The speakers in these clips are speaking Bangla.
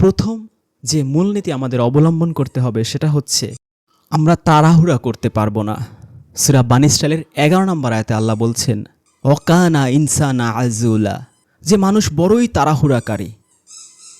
প্রথম যে মূলনীতি আমাদের অবলম্বন করতে হবে সেটা হচ্ছে আমরা তাড়াহুড়া করতে পারব না। সুরা বানিস্টাইলের এগারো নম্বর আয়তে আল্লাহ বলছেন অকানা ইনসানা আজুলা যে মানুষ বড়ই তাড়াহুড়াকারী।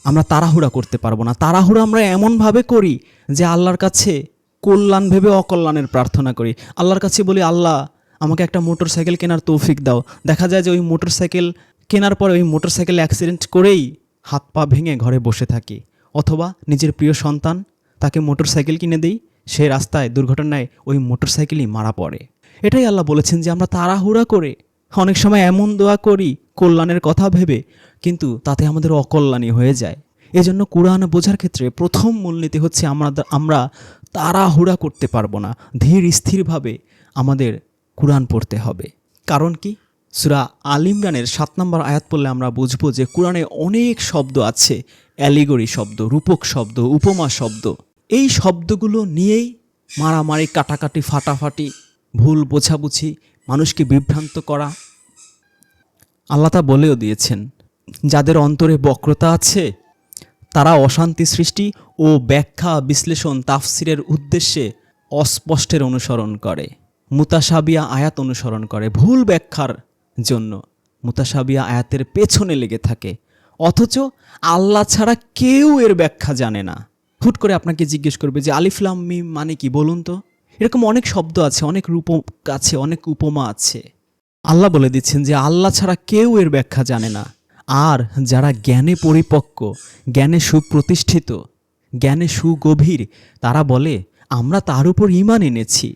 আমরা তাড়াহুড়া করতে পারব না। তাড়াহুড়া আমরা এমনভাবে করি যে আল্লাহর কাছে কল্যাণ ভেবে অকল্যাণের প্রার্থনা করি। আল্লাহর কাছে বলি, আল্লাহ, আমাকে একটা মোটর সাইকেল কেনার তৌফিক দাও। দেখা যায় যে ওই মোটর সাইকেল কেনার পরে ওই মোটর সাইকেল অ্যাক্সিডেন্ট করেই হাত পা ভেঙে ঘরে বসে থাকি। অথবা নিজের প্রিয় সন্তান তাকে মোটর সাইকেল কিনে দেই, সে রাস্তায় দুর্ঘটনায় ওই মোটর সাইকেলই মারা পড়ে। এটাই আল্লাহ বলেছেন যে আমরা তাড়াহুড়া করে, অনেক সময় এমন দোয়া করি, কল্যাণের কথা ভেবে, কিন্তু তাতে আমাদের অকল্যাণই হয়ে যায়। এজন্য কোরআন বোঝার ক্ষেত্রে প্রথম মূলনীতি হচ্ছে আমরা আমরা তাড়াহুড়া করতে পারব না। ধীর স্থিরভাবে আমাদের কোরআন পড়তে হবে। কারণ কি? সুরা আল ইমরানের সাত নম্বর আয়াত পড়লে আমরা বুঝব যে কোরআনে অনেক শব্দ আছে। অ্যালিগরি শব্দ, রূপক শব্দ, উপমা শব্দ। এই শব্দগুলো নিয়েই মারামারি, কাটাকাটি, ফাটাফাটি, ভুল বোঝাবুঝি, মানুষকে বিভ্রান্ত করা। আল্লাহ তা বলেও দিয়েছেন, যাদের অন্তরে বক্রতা আছে, তারা অশান্তি সৃষ্টি ও ব্যাখ্যা, বিশ্লেষণ, তাফসিরের উদ্দেশ্যে অস্পষ্টের অনুসরণ করে। মুতাসাবিয়া আয়াত অনুসরণ করে, ভুল ব্যাখ্যার জন্য মুতাসাবিয়া আয়াতের পেছনে লেগে থাকে। অথচ আল্লাহ ছাড়া কেউ এর ব্যাখ্যা জানে না। হুট করে আপনাকে জিজ্ঞেস করবে যে আলিফলাম মিম মানে কি? বলুন তো। এরকম অনেক শব্দ আছে, অনেক রূপক আছে, অনেক উপমা আছে। আল্লাহ বলে দিচ্ছেন যে আল্লাহ ছাড়া কেউ এর ব্যাখ্যা জানে না। আর যারা জ্ঞানে পরিপক্ক, জ্ঞানে সুপ্রতিষ্ঠিত, জ্ঞানে সুগভীর, তারা বলে, আমরা তার উপর ইমান এনেছি।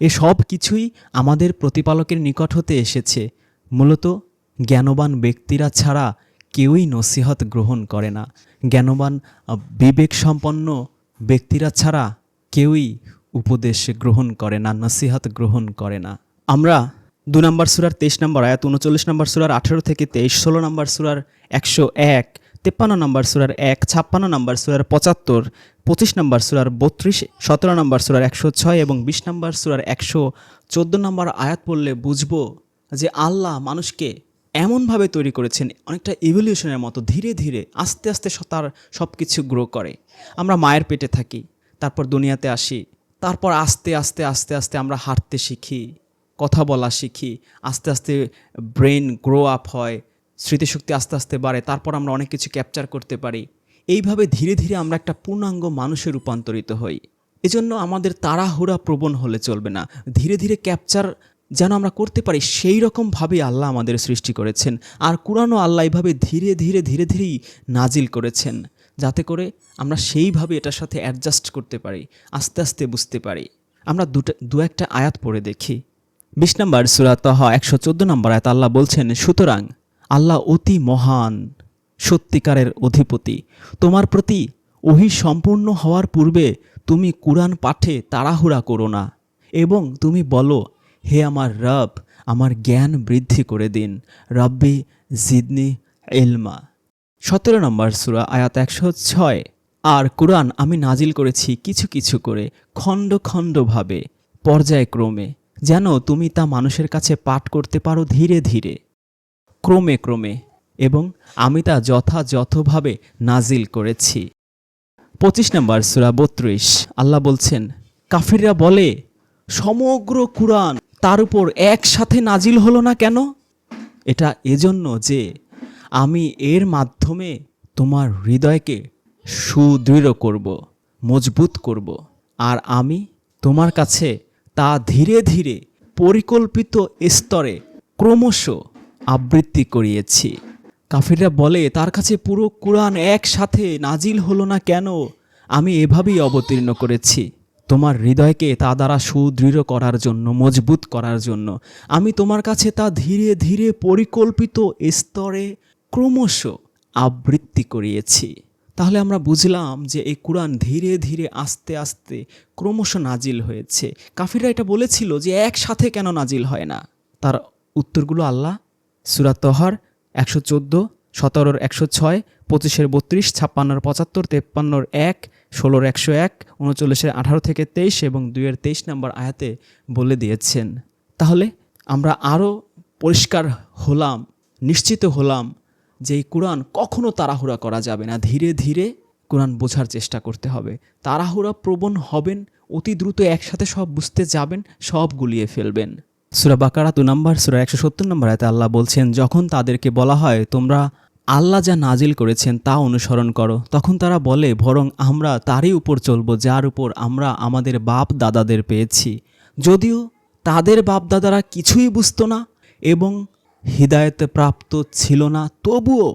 এ সব কিছুই আমাদের প্রতিপালকের নিকট হতে এসেছে। মূলত জ্ঞানবান ব্যক্তিরা ছাড়া কেউই নসিহত গ্রহণ করে না। জ্ঞানবান বিবেক সম্পন্ন ব্যক্তিরা ছাড়া কেউই উপদেশ গ্রহণ করে না, নসিহত গ্রহণ করে না। আমরা দু নম্বর সুরার তেইশ নম্বর আয়াত, উনচল্লিশ নম্বর সুরার আঠেরো থেকে তেইশ, ষোলো নম্বর সুরার একশো এক, তেপ্পান্ন নম্বর সুরার এক, ছাপ্পান্ন নম্বর সুরার পঁচাত্তর, পঁচিশ নম্বর সুরার বত্রিশ, সতেরো নম্বর সুরার একশো ছয় এবং বিশ নম্বর সুরার একশো চোদ্দ নম্বর আয়াত পড়লে বুঝব যে আল্লাহ মানুষকে এমনভাবে তৈরি করেছেন, অনেকটা ইভলিউশনের মতো, ধীরে ধীরে, আস্তে আস্তে তার সব কিছু গ্রো করে। আমরা মায়ের পেটে থাকি, তারপর দুনিয়াতে আসি, তারপর আস্তে আস্তে আস্তে আস্তে আমরা হাঁটতে শিখি, কথা বলা শিখি, আস্তে আস্তে ব্রেন গ্রো আপ হয়, স্মৃতিশক্তি আস্তে আস্তে বাড়ে, তারপর আমরা অনেক কিছু ক্যাপচার করতে পারি। এইভাবে ধীরে ধীরে আমরা একটা পূর্ণাঙ্গ মানুষে রূপান্তরিত হই। এজন্য আমাদের তাড়াহুড়া প্রবণ হলে চলবে না। ধীরে ধীরে ক্যাপচার যেন আমরা করতে পারি সেই রকমভাবে আল্লাহ আমাদের সৃষ্টি করেছেন। আর কোরআনও আল্লাহ এইভাবে ধীরে ধীরে ধীরে, ধীরেই নাজিল করেছেন। যাতে করে আমরা সেইভাবে এটার সাথে অ্যাডজাস্ট করতে পারি, আস্তে আস্তে বুঝতে পারি। আমরা দুটা, দু একটা আয়াত পড়ে দেখি। বিশ নম্বর সুরাত একশো চোদ্দ নম্বর আয়াত আল্লাহ বলছেন, সুতরাং আল্লাহ অতি মহান, সত্যিকারের অধিপতি। তোমার প্রতি ওহি সম্পূর্ণ হওয়ার পূর্বে তুমি কুরআন পাঠে তাড়াহুড়া করো না, এবং তুমি বলো হে আমার রব, আমার জ্ঞান বৃদ্ধি করে দিন। রব্বি জিদনি এলমা সতেরো নম্বর সুরা, আয়াত একশো ছয়। আর কোরআন আমি নাজিল করেছি কিছু কিছু করে, খণ্ড খণ্ডভাবে, পর্যায়ক্রমে, যেন তুমি তা মানুষের কাছে পাঠ করতে পারো ধীরে ধীরে। ক্রমে ক্রমে, এবং আমি তা যথাযথভাবে নাজিল করেছি। পঁচিশ নম্বর সুরা, বত্রিশ। আল্লাহ বলছেন, কাফিররা বলে, সমগ্র কুরআন তার উপর একসাথে নাজিল হলো না কেন? এটা এজন্য যে আমি এর মাধ্যমে তোমার হৃদয়কে সুদৃঢ় করব, মজবুত করব, আর আমি তোমার কাছে তা ধীরে ধীরে পরিকল্পিত স্তরে ক্রমশ আবৃত্তি করিয়েছি। কাফিররা বলে, তার কাছে পুরো কোরআন একসাথে নাজিল হলো না কেন? আমি এভাবেই অবতীর্ণ করেছি। তোমার হৃদয়কে তা দ্বারা সুদৃঢ় করার জন্য, মজবুত করার জন্য। আমি তোমার কাছে তা ধীরে ধীরে পরিকল্পিত স্তরে ক্রমশ আবৃত্তি করিয়েছি। তাহলে আমরা বুঝলাম যে এই কোরআন ধীরে ধীরে আস্তে আস্তে ক্রমশ নাজিল হয়েছে। কাফিররা এটা বলেছিল যে একসাথে কেন নাজিল হয় না? তার উত্তরগুলো আল্লাহ সুরাতহার একশো চোদ্দ সতেরোর একশো ছয়, পঁচিশের বত্রিশ, ছাপ্পান্নর পঁচাত্তর, তেপ্পান্নর এক, ষোলোর একশো এক, উনচল্লিশের আঠারো থেকে তেইশ এবং দুইয়ের তেইশ নম্বর আয়াতে বলে দিয়েছেন। তাহলে আমরা আরও পরিষ্কার হলাম, নিশ্চিত হলাম যে এই কোরআন কখনও তাড়াহুড়া করা যাবে না। ধীরে ধীরে কোরআন বোঝার চেষ্টা করতে হবে। তাড়াহুড়া প্রবণ হবেন, অতি দ্রুত একসাথে সব বুঝতে যাবেন, সব গুলিয়ে ফেলবেন। সুরা বাকারা দু নম্বর, সুরা একশো সত্তর নম্বর আয়তে আল্লাহ বলছেন, যখন তাদেরকে বলা হয়, তোমরা আল্লাহ যা নাজিল করেছেন তা অনুসরণ করো। তখন তারা বলে, বরং আমরা তারই উপর চলবো, যার উপর আমরা আমাদের বাপ দাদাদের পেয়েছি। যদিও তাদের বাপ দাদারা কিছুই বুঝতো না এবং হৃদায়তে প্রাপ্ত ছিল না, তবুও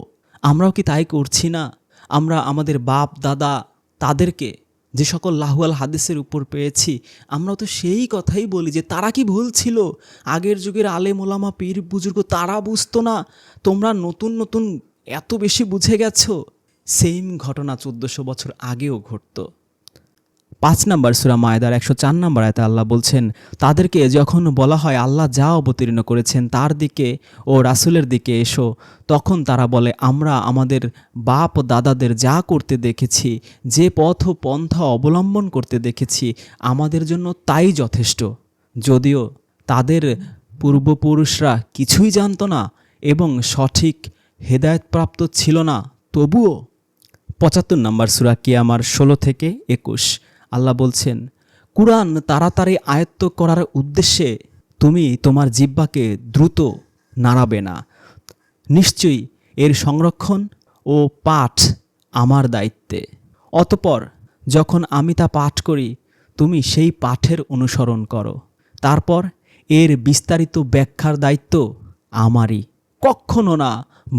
আমরাও কি তাই করছি না? আমরা আমাদের বাপ দাদা তাদেরকে যে সকল লাহুয়াল হাদিসের উপর পেয়েছি আমরা তো সেই কথাই বলি যে তারা কি ভুল ছিল? আগের যুগের আলে মোলামা পীর, বুজুর্গ তারা বুঝতো না। তোমরা নতুন নতুন এত বেশি বুঝে গেছো। সেইম ঘটনা চোদ্দশো বছর আগেও ঘটতো। পাঁচ নম্বর সুরা মায়দার একশো চার নম্বর আয়তে আল্লাহ বলছেন, তাদেরকে যখন বলা হয় আল্লাহ যা অবতীর্ণ করেছেন তার দিকে ও রাসুলের দিকে এসো, তখন তারা বলে, আমরা আমাদের বাপ দাদাদের যা করতে দেখেছি, যে পথ ও পন্থা অবলম্বন করতে দেখেছি, আমাদের জন্য তাই যথেষ্ট। যদিও তাদের পূর্বপুরুষরা কিছুই জানতো না এবং সঠিক হেদায়তপ্রাপ্ত ছিল না, তবুও পঁচাত্তর নম্বর সুরা কিয়ামার ষোলো থেকে একুশ। আল্লাহ বলছেন, কুরআন তাড়াতাড়ি আয়ত্ত করার উদ্দেশ্যে তুমি তোমার জিব্বাকে দ্রুত নাড়াবে না। নিশ্চয়ই এর সংরক্ষণ ও পাঠ আমার দায়িত্বে। অতপর যখন আমি তা পাঠ করি, তুমি সেই পাঠের অনুসরণ করো। তারপর এর বিস্তারিত ব্যাখ্যার দায়িত্ব আমারই। কখনো না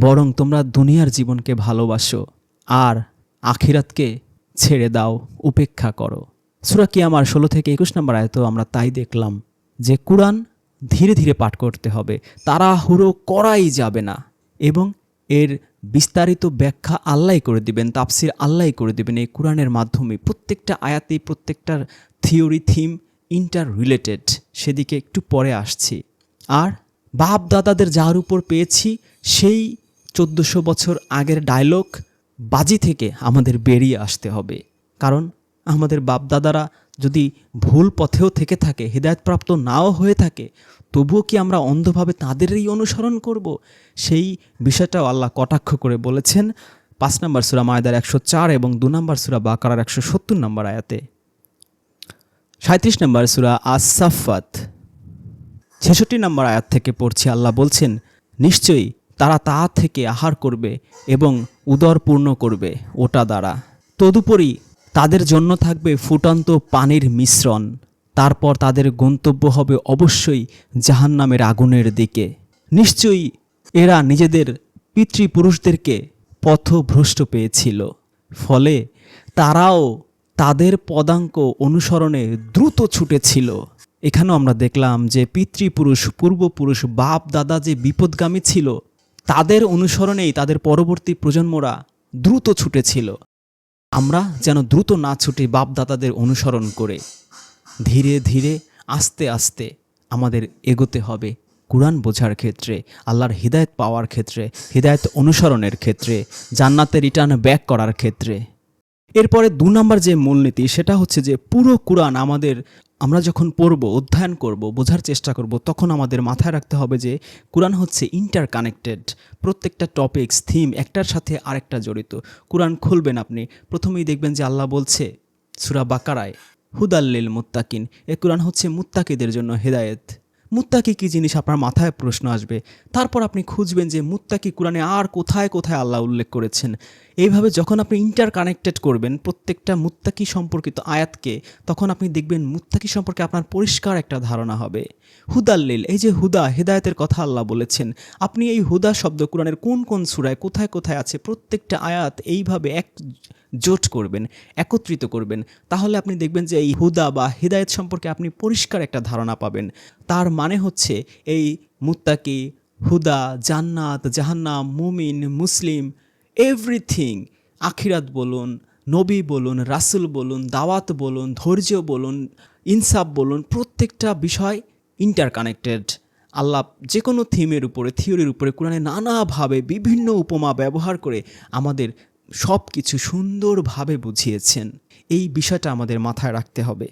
বরং তোমরা দুনিয়ার জীবনকে ভালোবাসো, আর আখিরাতকে ছেড়ে দাও, উপেক্ষা করো। সুরা আমার ষোলো থেকে একুশ নম্বর আয়তো আমরা তাই দেখলাম যে কুরআন ধীরে ধীরে পাঠ করতে হবে। তাড়াহুড়ো করাই যাবে না এবং এর বিস্তারিত ব্যাখ্যা আল্লাহ করে দিবেন তাপসির আল্লাহ করে দিবেন এই কোরআনের মাধ্যমে। প্রত্যেকটা আয়াতেই প্রত্যেকটার থিওরি, থিম ইন্টার রিলেটেড সেদিকে একটু পরে আসছি। আর বাপ দাদাদের যার উপর পেয়েছি সেই চোদ্দোশো বছর আগের ডায়লগ বাজি থেকে আমাদের বেরিয়ে আসতে হবে। কারণ আমাদের বাপদাদারা যদি ভুল পথেও থেকে থাকে, হৃদায়তপ্রাপ্ত নাও হয়ে থাকে, তবুও কি আমরা অন্ধভাবে তাদেরই অনুসরণ করব? সেই বিষয়টাও আল্লাহ কটাক্ষ করে বলেছেন পাঁচ নম্বর সুরা মায়দার একশো চার এবং দু নম্বর সুরা বাকারার একশো সত্তর নম্বর আয়াতে। সাঁত্রিশ নম্বর সুরা আসাফাত ছেষট্টি নম্বর আয়াত থেকে পড়ছি আল্লাহ বলছেন, নিশ্চয়ই তারা তা থেকে আহার করবে এবং উদর পূর্ণ করবে ওটা দ্বারা। তদুপরি তাদের জন্য থাকবে ফুটন্ত পানির মিশ্রণ। তারপর তাদের গন্তব্য হবে অবশ্যই জাহান্নামের আগুনের দিকে। নিশ্চয়ই এরা নিজেদের পিতৃপুরুষদেরকে পথভ্রষ্ট পেয়েছিল। ফলে তারাও তাদের পদাঙ্ক অনুসরণে দ্রুত ছুটেছিল। এখানেও আমরা দেখলাম যে পিতৃপুরুষ, পূর্বপুরুষ, বাপ, দাদা যে বিপদগামী ছিল তাদের অনুসরণেই তাদের পরবর্তী প্রজন্মরা দ্রুত ছুটেছিল। আমরা যেন দ্রুত না ছুটি বাপদাতাদের অনুসরণ করে। ধীরে ধীরে, আস্তে আস্তে আমাদের এগোতে হবে কোরআন বোঝার ক্ষেত্রে, আল্লাহর হৃদায়ত পাওয়ার ক্ষেত্রে, হৃদায়ত অনুসরণের ক্ষেত্রে জান্নাতে রিটার্ন ব্যাক করার ক্ষেত্রে। এরপরে দু নম্বর যে মূলনীতি, সেটা হচ্ছে যে পুরো কোরআন আমাদের, আমরা যখন পড়ব, অধ্যয়ন করব, বোঝার চেষ্টা করব, তখন আমাদের মাথায় রাখতে হবে যে কোরআন হচ্ছে ইন্টার কানেক্টেড প্রত্যেকটা টপিকস থিম একটার সাথে আরেকটা জড়িত। কোরআন খুলবেন আপনি, প্রথমেই দেখবেন যে আল্লাহ বলছে, সুরা বাকারায় হুদাল্লিল মুত্তাকিন, এ কোরআন হচ্ছে মুত্তাকিদের জন্য হেদায়েত। মুত্তাকি কি জিনিস? আপনার মাথায় প্রশ্ন আসবে। তারপর আপনি খুঁজবেন যে মুত্তাকি কোরআনে আর কোথায় কোথায় আল্লাহ উল্লেখ করেছেন। এইভাবে যখন আপনি ইন্টার কানেক্টেড করবেন প্রত্যেকটা মুত্তাকি সম্পর্কিত আয়াতকে, তখন আপনি দেখবেন মুত্তাকি সম্পর্কে আপনার পরিষ্কার একটা ধারণা হবে। হুদাল্লিল, এই যে হুদা, হেদায়েতের কথা আল্লাহ বলেছেন, আপনি এই হুদা শব্দ কোরআনের কোন কোন সুরায় কোথায় কোথায় আছে প্রত্যেকটা আয়াত এইভাবে এক জোট করবেন, একত্রিত করবেন, তাহলে আপনি দেখবেন যে এই হুদা বা হৃদায়ত সম্পর্কে আপনি পরিষ্কার একটা ধারণা পাবেন। তার মানে হচ্ছে এই মুত্তাকি, হুদা, জান্নাত, জাহান্নাম, মুমিন, মুসলিম এভরিথিং আখিরাত বলুন, নবী বলুন, রাসুল বলুন, দাওয়াত বলুন, ধৈর্য বলুন, ইনসাফ বলুন, প্রত্যেকটা বিষয় ইন্টার কানেক্টেড আল্লাহ যে কোনো থিমের উপরে, থিওরির উপরে, কোরআনে নানাভাবে বিভিন্ন উপমা ব্যবহার করে আমাদের সব কিছু সুন্দরভাবে বুঝিয়েছেন। এই বিষয়টা আমাদের মাথায় রাখতে হবে।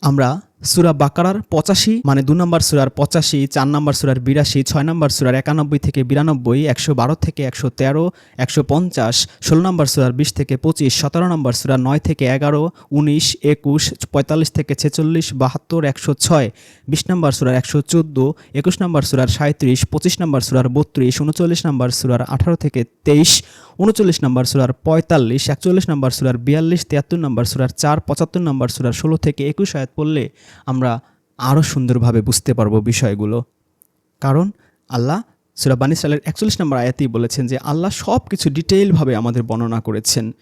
আমরা সুরা বাকারার পঁচাশি মানে দু নম্বর সুরার পঁচাশি চার নম্বর সুরার বিরাশি ছয় নম্বর সুরার একানব্বই থেকে বিরানব্বই একশো বারো থেকে একশো তেরো একশো পঞ্চাশ ষোলো নম্বর সুরার বিশ থেকে পঁচিশ সতেরো নম্বর সুরার নয় থেকে এগারো উনিশ একুশ পঁয়তাল্লিশ থেকে ছেচল্লিশ বাহাত্তর একশো ছয় বিশ নম্বর সুরার একশো চোদ্দ একুশ নম্বর সুরার সাঁত্রিশ পঁচিশ নম্বর সুরার বত্রিশ উনচল্লিশ নম্বর সুরার আঠারো থেকে তেইশ উনচল্লিশ নম্বর সুরার পঁয়তাল্লিশ একচল্লিশ নম্বর সুরার বিয়াল্লিশ তিয়াত্তর নম্বর সুরার চার পঁচাত্তর নম্বর সুরার ষোলো থেকে একুশ আয়াত পড়লে আমরা আরও সুন্দরভাবে বুঝতে পারব বিষয়গুলো। কারণ আল্লাহ সুরা বানি সালের একচল্লিশ নম্বর আয়াতেই বলেছেন যে, আল্লাহ সব কিছু ডিটেইলভাবে আমাদের বর্ণনা করেছেন।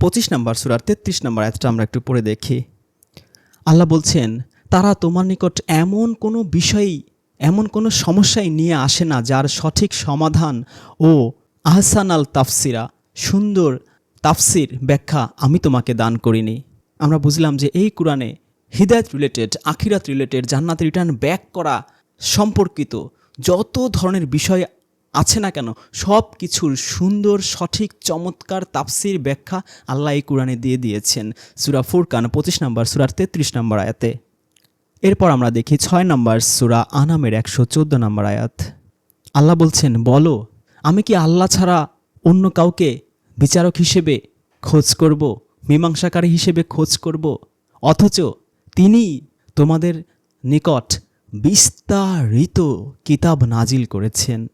পঁচিশ নম্বর সুরার তেত্রিশ নম্বর আয়াতটা আমরা একটু পড়ে দেখি। আল্লাহ বলছেন, তারা তোমার নিকট এমন কোনো বিষয়ই এমন কোনো সমস্যাই নিয়ে আসে না যার সঠিক সমাধান ও আহসান আল তাফসিরা, সুন্দর তাফসির ব্যাখ্যা আমি তোমাকে দান করিনি। আমরা বুঝলাম যে এই কোরআনে হৃদায়ত রিলেটেড আখিরাত রিলেটেড জান্নাত রিটার্ন ব্যাক করা সম্পর্কিত যত ধরনের বিষয় আছে না কেন, সব কিছুর সুন্দর, সঠিক, চমৎকার তাপসির ব্যাখ্যা আল্লাহ এই কোরআনে দিয়ে দিয়েছেন। সুরা ফুরকান পঁচিশ নম্বর, সুরার তেত্রিশ নম্বর আয়াতে। এরপর আমরা দেখি ছয় নম্বর, সুরা আনামের একশো চোদ্দ নম্বর আয়াত। আল্লাহ বলছেন, বলো, আমি কি আল্লাহ ছাড়া অন্য কাউকে বিচারক হিসেবে খোঁজ করব, মীমাংসাকারী হিসেবে খোঁজ করব? অথচ তিনি তোমাদের নিকট বিস্তারিত কিতাব নাজিল করেছেন।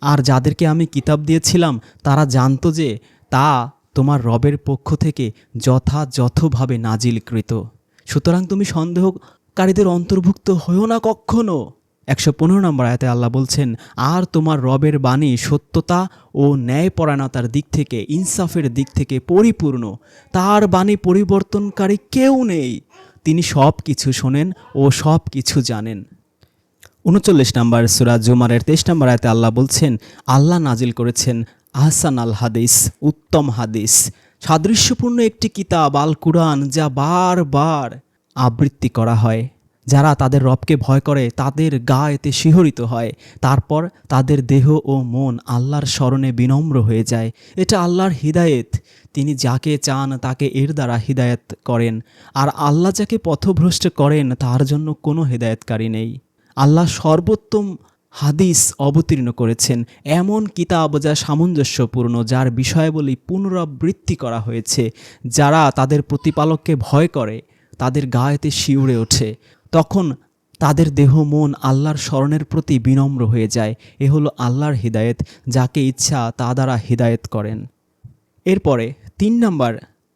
আর যাদেরকে আমি কিতাব দিয়েছিলাম, তারা জানতো যে তা তোমার রবের পক্ষ থেকে যথাযথভাবে নাজিলকৃত। সুতরাং তুমি সন্দেহকারীদের অন্তর্ভুক্ত হইও না কখনো। একশো পনেরো নম্বর আয়াতে আল্লাহ বলছেন, আর তোমার রবের বাণী সত্যতা ও ন্যায়পরায়ণতার দিক থেকে, ইনসাফের দিক থেকে পরিপূর্ণ। তার বাণী পরিবর্তনকারী কেউ নেই। তিনি সব কিছু শোনেন ও সব কিছু জানেন। উনচল্লিশ নম্বর সুরাজ জুমারের তেইশ নম্বর আয়তে আল্লাহ বলছেন, আল্লাহ নাজিল করেছেন আহসান আল হাদিস, উত্তম হাদিস, সাদৃশ্যপূর্ণ একটি কিতাব আল কুরআন যা বারবার আবৃত্তি করা হয়। যারা তাদের রবকে ভয় করে, তাদের গা এতে শিহরিত হয়। তারপর তাদের দেহ ও মন আল্লাহর স্মরণে বিনম্র হয়ে যায়। এটা আল্লাহর হিদায়েত। তিনি যাকে চান তাকে এর দ্বারা হিদায়েত করেন। আর আল্লাহ যাকে পথভ্রষ্ট করেন, তার জন্য কোনো হেদায়েতকারী নেই। আল্লাহ সর্বোত্তম হাদিস অবতীর্ণ করেছেন। এমন কিতাব যা সামঞ্জস্যপূর্ণ, যার বিষয়াবলী পুনরাবৃত্তি করা হয়েছে। যারা তাদের প্রতিপালককে ভয় করে, তাদের গায়েতে শিউরে ওঠে। তখন তাদের দেহ, মন আল্লাহর স্মরণের প্রতি বিনম্র হয়ে যায়। এ হলো আল্লাহর হিদায়েত, যাকে ইচ্ছা তা দ্বারা হিদায়েত করেন। এরপরে তিন নাম্বার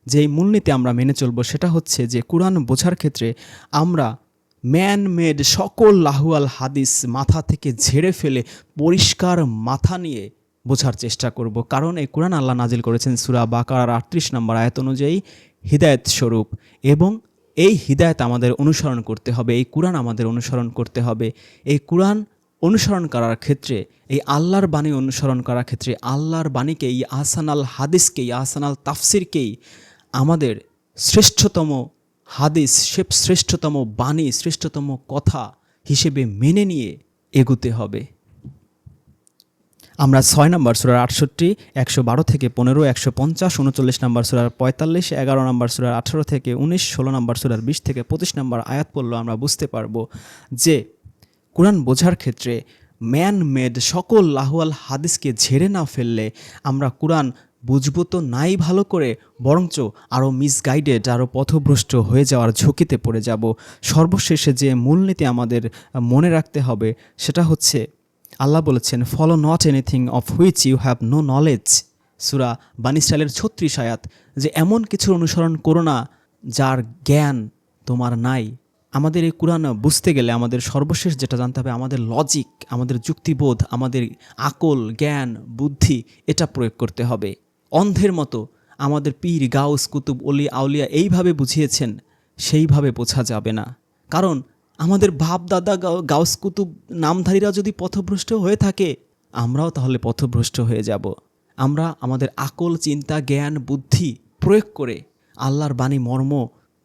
যেই মূলনীতি আমরা মেনে চলব, সেটা হচ্ছে যে কোরআন বোঝার ক্ষেত্রে আমরা ম্যান মেড সকল লাহুয়াল হাদিস মাথা থেকে ঝেড়ে ফেলে পরিষ্কার মাথা নিয়ে বোঝার চেষ্টা করব। কারণ এই কোরআন আল্লাহ নাজিল করেছেন সুরা বাকার আটত্রিশ নম্বর আয়াত অনুযায়ী, হিদায়ত স্বরূপ এবং এই হিদায়ত আমাদের অনুসরণ করতে হবে, এই কোরআন আমাদের অনুসরণ করতে হবে। এই কোরআন অনুসরণ করার ক্ষেত্রে, এই আল্লাহর বাণী অনুসরণ করার ক্ষেত্রে, আল্লাহর বাণীকে, এই আহসান আল হাদিসকেই আহসান আল তাফসিরকেই আমাদের শ্রেষ্ঠতম হাদিস, সে শ্রেষ্ঠতম বাণী, শ্রেষ্ঠতম কথা হিসেবে মেনে নিয়ে এগুতে হবে। আমরা ছয় নম্বর সুরার আটষট্টি, একশো বারো থেকে পনেরো, একশো পঞ্চাশ, উনচল্লিশ নম্বর সুরার পঁয়তাল্লিশ, এগারো নম্বর সুরার আঠারো থেকে উনিশ, ষোলো নম্বর সুরার বিশ থেকে পঁচিশ নম্বর আয়াত পড়ল আমরা বুঝতে পারব যে কোরআন বোঝার ক্ষেত্রে ম্যান মেড সকল লাহুয়াল হাদিসকে ঝেড়ে না ফেললে আমরা কোরআন বুঝব তো নাই ভালো করে, বরঞ্চ আরও মিসগাইডেড আরও পথভ্রষ্ট হয়ে যাওয়ার ঝুঁকিতে পড়ে যাব। সর্বশেষে যে মূলনীতি আমাদের মনে রাখতে হবে, সেটা হচ্ছে আল্লাহ বলেছেন follow not anything of which you have no knowledge সুরা বানিস্টাইলের ছত্রিশ আয়াত, যে এমন কিছুর অনুসরণ করো না, যার জ্ঞান তোমার নাই। আমাদের এই কোরআন বুঝতে গেলে আমাদের সর্বশেষ যেটা জানতে হবে, আমাদের লজিক আমাদের যুক্তিবোধ, আমাদের আকল, জ্ঞান, বুদ্ধি, এটা প্রয়োগ করতে হবে। অন্ধের মতো আমাদের পীর, গাউস, কুতুব, অলি, আউলিয়া এইভাবে বুঝিয়েছেন, সেইভাবে বোঝা যাবে না। কারণ আমাদের বাপ দাদা গাউস কুতুব নামধারীরা যদি পথভ্রষ্ট হয়ে থাকে, আমরাও তাহলে পথভ্রষ্ট হয়ে যাব। আমরা আমাদের আকল, চিন্তা, জ্ঞান, বুদ্ধি প্রয়োগ করে আল্লাহর বাণী, মর্ম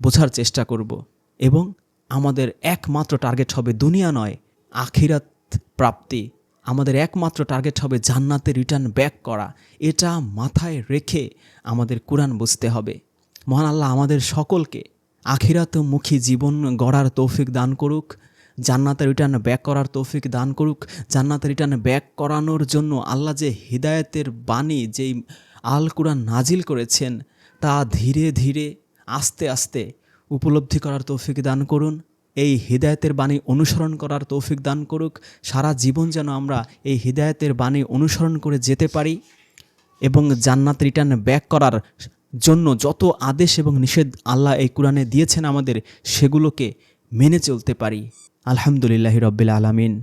বোঝার চেষ্টা করব এবং আমাদের একমাত্র টার্গেট হবে দুনিয়া নয়, আখিরাত প্রাপ্তি। আমাদের একমাত্র টার্গেট হবে জান্নাতে রিটার্ন ব্যাক করা। এটা মাথায় রেখে আমাদের কোরআন বুঝতে হবে। মহান আল্লাহ আমাদের সকলকে আখিরাতমুখী জীবন গড়ার তৌফিক দান করুক জান্নাতের রিটার্ন ব্যাক করার তৌফিক দান করুক জান্নাতের রিটার্ন ব্যাক করানোর জন্য আল্লাহ যে হৃদায়তের বাণী যেই আল কুরআন নাজিল করেছেন, তা ধীরে ধীরে, আস্তে আস্তে উপলব্ধি করার তৌফিক দান করুন। এই হৃদায়তের বাণী অনুসরণ করার তৌফিক দান করুক। সারা জীবন যেন আমরা এই হৃদায়তের বাণী অনুসরণ করে যেতে পারি এবং জান্নাত রিটার্ন ব্যাক করার জন্য যত আদেশ এবং নিষেধ আল্লাহ এই কোরআনে দিয়েছেন আমাদের, সেগুলোকে মেনে চলতে পারি। আলহামদুলিল্লাহ রব্বিল আলামিন।